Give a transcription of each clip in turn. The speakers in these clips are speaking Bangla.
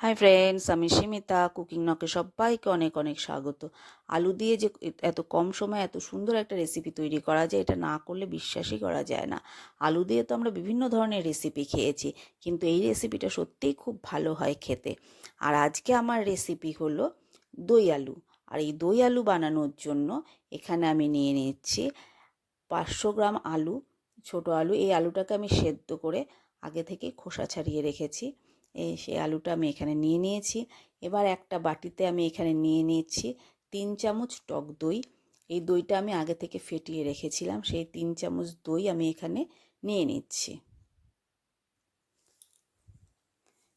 হাই ফ্রেন্ডস আমি সীমিতা কুকিং নকে সবাইকে অনেক অনেক স্বাগত। আলু দিয়ে যে এত কম সময়ে এত সুন্দর একটা রেসিপি তৈরি করা যায়, এটা না করলে বিশ্বাসই করা যায় না। আলু দিয়ে তো আমরা বিভিন্ন ধরনের রেসিপি খেয়েছি, কিন্তু এই রেসিপিটা সত্যিই খুব ভালো হয় খেতে। আর আজকে আমার রেসিপি হলো দই আলু। আর এই দই আলু বানানোর জন্য এখানে আমি নিয়ে নিচ্ছি পাঁচশো গ্রাম আলু, ছোট আলু। এই আলুটাকে আমি সেদ্ধ করে আগে থেকে খোসা ছাড়িয়ে রেখেছি। এই সেই আলুটা আমি এখানে নিয়ে নিয়েছি। এবার একটা বাটিতে আমি এখানে নিয়ে নিয়েছি তিন চামচ টক দই। এই দইটা আমি আগে থেকে ফেটিয়ে রেখেছিলাম। সেই তিন চামচ দই আমি এখানে নিয়ে নিচ্ছি।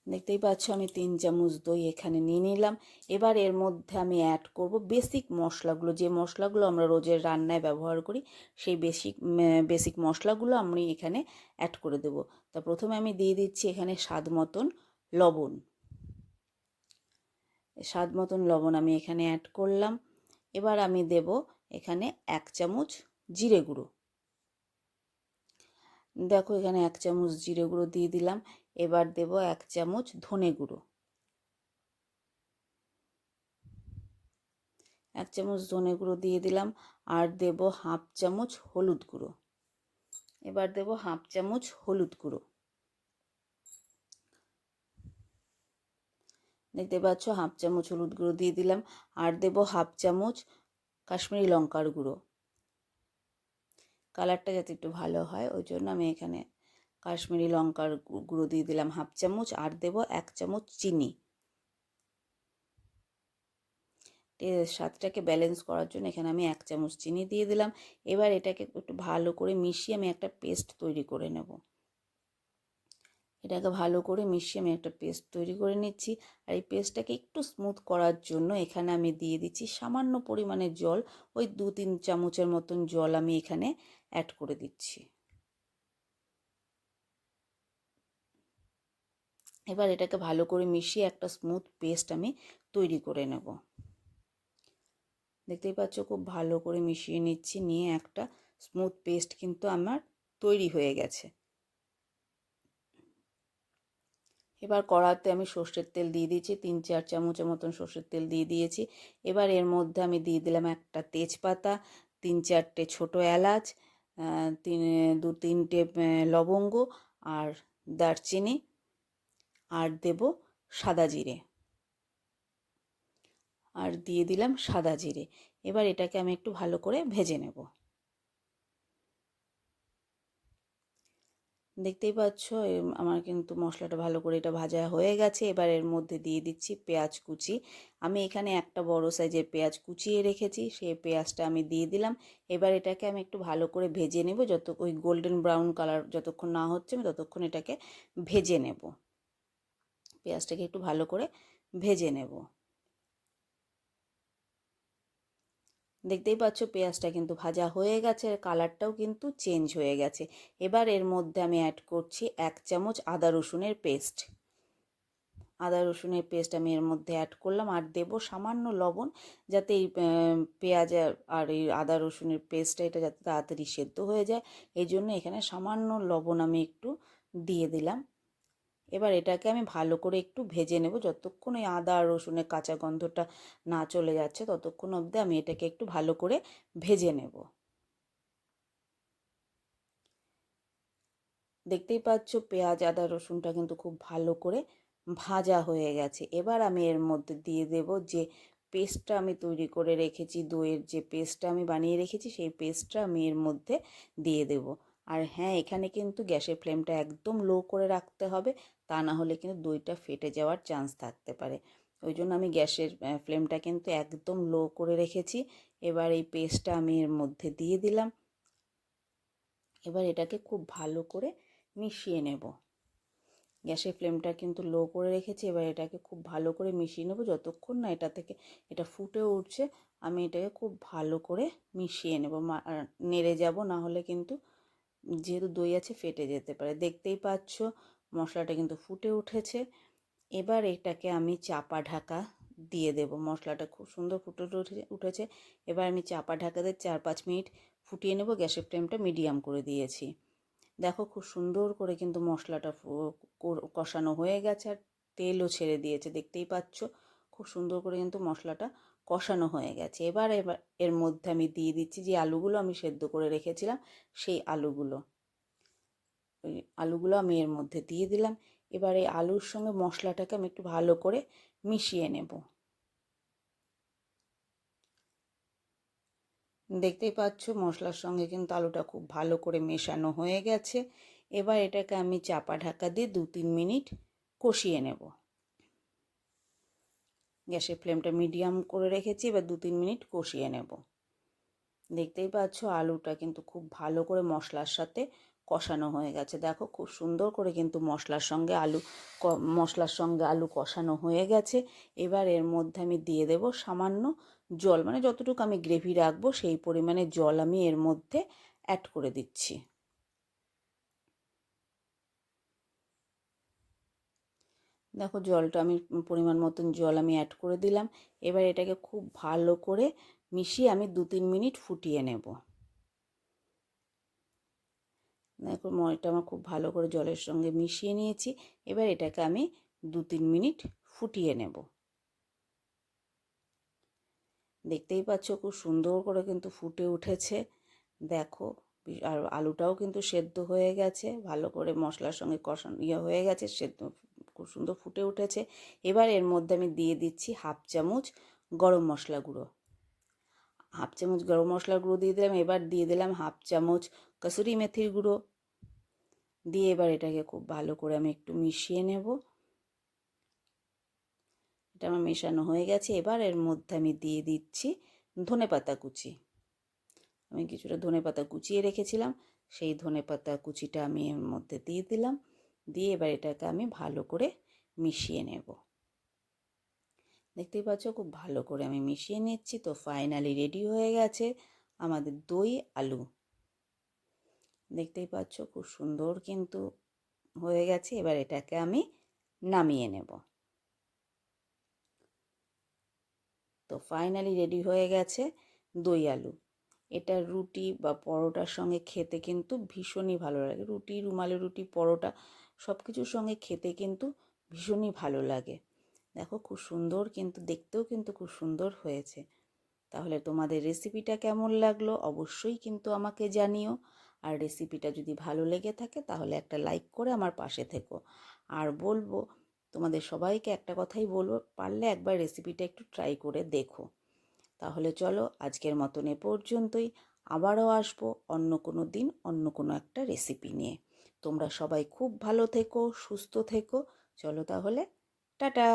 দেখতেই পাচ্ছ, আমি তিন চামচ দই এখানে নিয়ে নিলাম। এবার এর মধ্যে আমি অ্যাড করব বেসিক মশলাগুলো। যে মশলাগুলো আমরা রোজের রান্নায় ব্যবহার করি, সেই বেসিক বেসিক মশলাগুলো আমি এখানে অ্যাড করে দেব। তা প্রথমে আমি দিয়ে দিচ্ছি এখানে স্বাদ মতন লবণ। স্বাদ মতন লবণ আমি এখানে অ্যাড করলাম। এবার আমি দেব এখানে এক চামচ জিরে গুঁড়ো। দেখো এখানে এক চামচ জিরে গুঁড়ো দিয়ে দিলাম। এবার দেব এক চামচ ধনে গুঁড়ো। এক চামচ ধনে গুঁড়ো দিয়ে দিলাম আর দেব হাফ চামচ হলুদ গুঁড়ো। এবার দেব হাফ চামচ হলুদ গুঁড়ো। দেখতে পাচ্ছ হাফ চামচ হলুদ গুঁড়ো দিয়ে দিলাম আর দেব হাফ চামচ কাশ্মীরি লঙ্কার গুঁড়ো। কালারটা যাতে একটু ভালো হয়, ওই জন্য আমি এখানে কাশ্মীরি লঙ্কার গুঁড়ো দিয়ে দিলাম হাফ চামচ আর দেব এক চামচ চিনি। স্বাদটাকে ব্যালেন্স করার জন্য এখানে আমি এক চামচ চিনি দিয়ে দিলাম। এবার এটাকে একটু ভালো করে মিশিয়ে আমি একটা পেস্ট তৈরি করে নেব। এটাকে ভালো করে মিশিয়ে আমি একটা পেস্ট তৈরি করে নিচ্ছি। আর এই পেস্টটাকে একটু স্মুথ করার জন্য এখানে আমি দিয়ে দিচ্ছি সামান্য পরিমাণে জল। ওই দু তিন চামচের মতন জল আমি এখানে অ্যাড করে দিচ্ছি। এবার এটাকে ভালো করে মিশিয়ে একটা স্মুথ পেস্ট আমি তৈরি করে নেব। দেখতেই পাচ্ছ খুব ভালো করে মিশিয়ে নিচ্ছি, নিয়ে একটা স্মুথ পেস্ট কিন্তু আমার তৈরি হয়ে গেছে। এবার কড়াতে আমি সর্ষের তেল দিয়ে দিয়েছি, তিন চার চামচের মতন সর্ষের তেল দিয়ে দিয়েছি। এবার এর মধ্যে আমি দিয়ে দিলাম একটা তেজপাতা, তিন চারটে ছোট এলাচ তিন, দু তিনটে লবঙ্গ আর দারচিনি। আর দেব সাদা জিরে। আর দিয়ে দিলাম সাদা জিরে। এবার এটাকে আমি একটু ভালো করে ভেজে নেব। দেখতেই পাচ্ছ আমার কিন্তু মশলাটা ভালো করে এটা ভাজা হয়ে গেছে। এবার এর মধ্যে দিয়ে দিচ্ছি পেঁয়াজ কুচি। আমি এখানে একটা বড় সাইজের পেঁয়াজ কুচিয়ে রেখেছি সেই পেঁয়াজটা আমি দিয়ে দিলাম। এবার এটাকে আমি একটু ভালো করে ভেজে নেব। যত, ওই গোল্ডেন ব্রাউন কালার যতক্ষণ না হচ্ছে, আমি ততক্ষণ এটাকে ভেজে নেব। পেঁয়াজটাকে একটু ভালো করে ভেজে নেব। দেখতেই পাচ্ছ পেঁয়াজটা কিন্তু ভাজা হয়ে গেছে আর কালারটাও কিন্তু চেঞ্জ হয়ে গেছে। এবার এর মধ্যে আমি অ্যাড করছি এক চামচ আদা রসুনের পেস্ট। আদা রসুনের পেস্ট আমি এর মধ্যে অ্যাড করলাম আর দেব সামান্য লবণ যাতে এই পেঁয়াজ আর এই আদা রসুনের পেস্টটা এটা যাতে তাড়াতাড়ি সেদ্ধ হয়ে যায়। এই জন্য এখানে সামান্য লবণ আমি একটু দিয়ে দিলাম। এবার এটাকে আমি ভালো করে একটু ভেজে নেব। যতক্ষণ ওই আদা আর রসুনের কাঁচা গন্ধটা না চলে যাচ্ছে, ততক্ষণ অবধি আমি এটাকে একটু ভালো করে ভেজে নেব। দেখতেই পাচ্ছ, পেঁয়াজ, আদা, রসুনটা কিন্তু খুব ভালো করে ভাজা হয়ে গেছে। এবার আমি এর মধ্যে দিয়ে দেব যে পেস্টটা আমি তৈরি করে রেখেছি, দইয়ের যে পেস্টটা আমি বানিয়ে রেখেছি, সেই পেস্টটা আমি এর মধ্যে দিয়ে দেব। আর হ্যাঁ এখানে কিন্তু গ্যাসের ফ্লেমটা একদম লো করে রাখতে হবে। তা না হলে কিন্তু দইটা ফেটে যাওয়ার চান্স থাকতে পারে। ওই জন্য আমি গ্যাসের ফ্লেমটা কিন্তু একদম লো করে রেখেছি। এবার এই পেস্টটা আমি এর মধ্যে দিয়ে দিলাম। এবার এটাকে খুব ভালো করে মিশিয়ে নেব। গ্যাসের ফ্লেমটা কিন্তু লো করে রেখেছি। এবার এটাকে খুব ভালো করে মিশিয়ে নেব। যতক্ষণ না এটা থেকে, এটা ফুটে উঠছে, আমি এটাকে খুব ভালো করে মিশিয়ে নেব। নেড়ে যাব। না হলে কিন্তু যেহেতু দই আছে, ফেটে যেতে পারে। দেখতেই পাচ্ছ মশলাটা কিন্তু ফুটে উঠেছে। এবার এটাকে আমি চাপা ঢাকা দিয়ে দেব। মশলাটা খুব সুন্দর ফুটে উঠে, উঠেছে। এবার আমি চাপা ঢাকা দিয়ে চার পাঁচ মিনিট ফুটিয়ে নেব। গ্যাসের ফ্লেমটা মিডিয়াম করে দিয়েছি। দেখো খুব সুন্দর করে কিন্তু মশলাটা কষানো হয়ে গেছে আর তেলও ছেড়ে দিয়েছে, দেখতেই পাচ্ছ? খুব সুন্দর করে কিন্তু মশলাটা কষানো হয়ে গেছে। এবার এবার এর মধ্যে আমি দিয়ে দিচ্ছি যে আলুগুলো আমি সেদ্ধ করে রেখেছিলাম, সেই আলুগুলো। ওই আলুগুলো আমি এর মধ্যে দিয়ে দিলাম। এবার এই আলুর সঙ্গে মশলাটাকে আমি একটু ভালো করে মিশিয়ে নেব। দেখতেই পাচ্ছ মশলার সঙ্গে কিন্তু আলুটা খুব ভালো করে মেশানো হয়ে গেছে। এবার এটাকে আমি চাপা ঢাকা দিয়ে দু তিন মিনিট কষিয়ে নেব। গ্যাসের ফ্লেমটা মিডিয়াম করে রেখেছি, এবার দু তিন মিনিট কষিয়ে নেব। দেখতেই পাচ্ছ আলুটা কিন্তু খুব ভালো করে মশলার সাথে কষানো হয়ে গেছে। দেখো খুব সুন্দর করে কিন্তু মশলার সঙ্গে আলু মশলার সঙ্গে আলু কষানো হয়ে গেছে। এবার এর মধ্যে আমি দিয়ে দেব সামান্য জল। মানে যতটুকু আমি গ্রেভি রাখব সেই পরিমাণে জল আমি এর মধ্যে অ্যাড করে দিচ্ছি। দেখো জলটা আমি পরিমাণ মতন জল আমি অ্যাড করে দিলাম। এবার এটাকে খুব ভালো করে মিশিয়ে আমি দু তিন মিনিট ফুটিয়ে নেব। দেখো ময়টা আমার খুব ভালো করে জলের সঙ্গে মিশিয়ে নিয়েছি। এবার এটাকে আমি দু তিন মিনিট ফুটিয়ে নেব। দেখতেই পাচ্ছ খুব সুন্দর করে কিন্তু ফুটে উঠেছে। দেখো আর আলুটাও কিন্তু সেদ্ধ হয়ে গেছে। ভালো করে মশলার সঙ্গে কষানো ইয়ে হয়ে গেছে, সেদ্ধ, খুব সুন্দর ফুটে উঠেছে। এবার এর মধ্যে আমি দিয়ে দিচ্ছি হাফ চামচ গরম মশলা গুঁড়ো। হাফ চামচ গরম মশলা গুঁড়ো দিয়ে দিলাম। এবার দিয়ে দিলাম হাফ চামচ কসুরি মেথির গুঁড়ো। দিয়ে এবার এটাকে খুব ভালো করে আমি একটু মিশিয়ে নেব। এটা আমার মেশানো হয়ে গেছে। এবার এর মধ্যে আমি দিয়ে দিচ্ছি ধনে পাতা কুচি। আমি কিছুটা ধনে পাতা কুচিয়ে রেখেছিলাম। সেই ধনে পাতা কুচিটা আমি এর মধ্যে দিয়ে দিলাম। দিয়ে এবার এটাকে আমি ভালো করে মিশিয়ে নেব। দেখতেই পাচ্ছ খুব ভালো করে আমি মিশিয়ে নিচ্ছি। তো ফাইনালি রেডি হয়ে গেছে আমাদের দই, আলু। দেখতেই পাচ্ছ খুব সুন্দর কিন্তু হয়ে গেছে। এবার এটাকে আমি নামিয়ে নেব। তো ফাইনালি রেডি হয়ে গেছে দই আলু। এটা রুটি বা পরোটার সঙ্গে খেতে কিন্তু ভীষণই ভালো লাগে। রুটি রুমালি রুটি, পরোটা সব কিছুর সঙ্গে খেতে কিন্তু ভীষণই ভালো লাগে। দেখো খুব সুন্দর কিন্তু, দেখতেও কিন্তু খুব সুন্দর হয়েছে। তাহলে তোমাদের রেসিপিটা কেমন লাগল অবশ্যই কিন্তু আমাকে জানিও। আর রেসিপিটা যদি ভালো লেগে থাকে, তাহলে একটা লাইক করে আমার পাশে থেকো। আর বলব, তোমাদের সবাইকে একটা কথাই বলব, পারলে একবার রেসিপিটা একটু ট্রাই করে দেখো। তাহলে চলো, আজকের মতন এ পর্যন্তই। আবারও আসব অন্য কোনো দিন, অন্য কোনো একটা রেসিপি নিয়ে। তোমরা সবাই খুব ভালো থেকো, সুস্থ থেকো। চলো তাহলে, টাটা!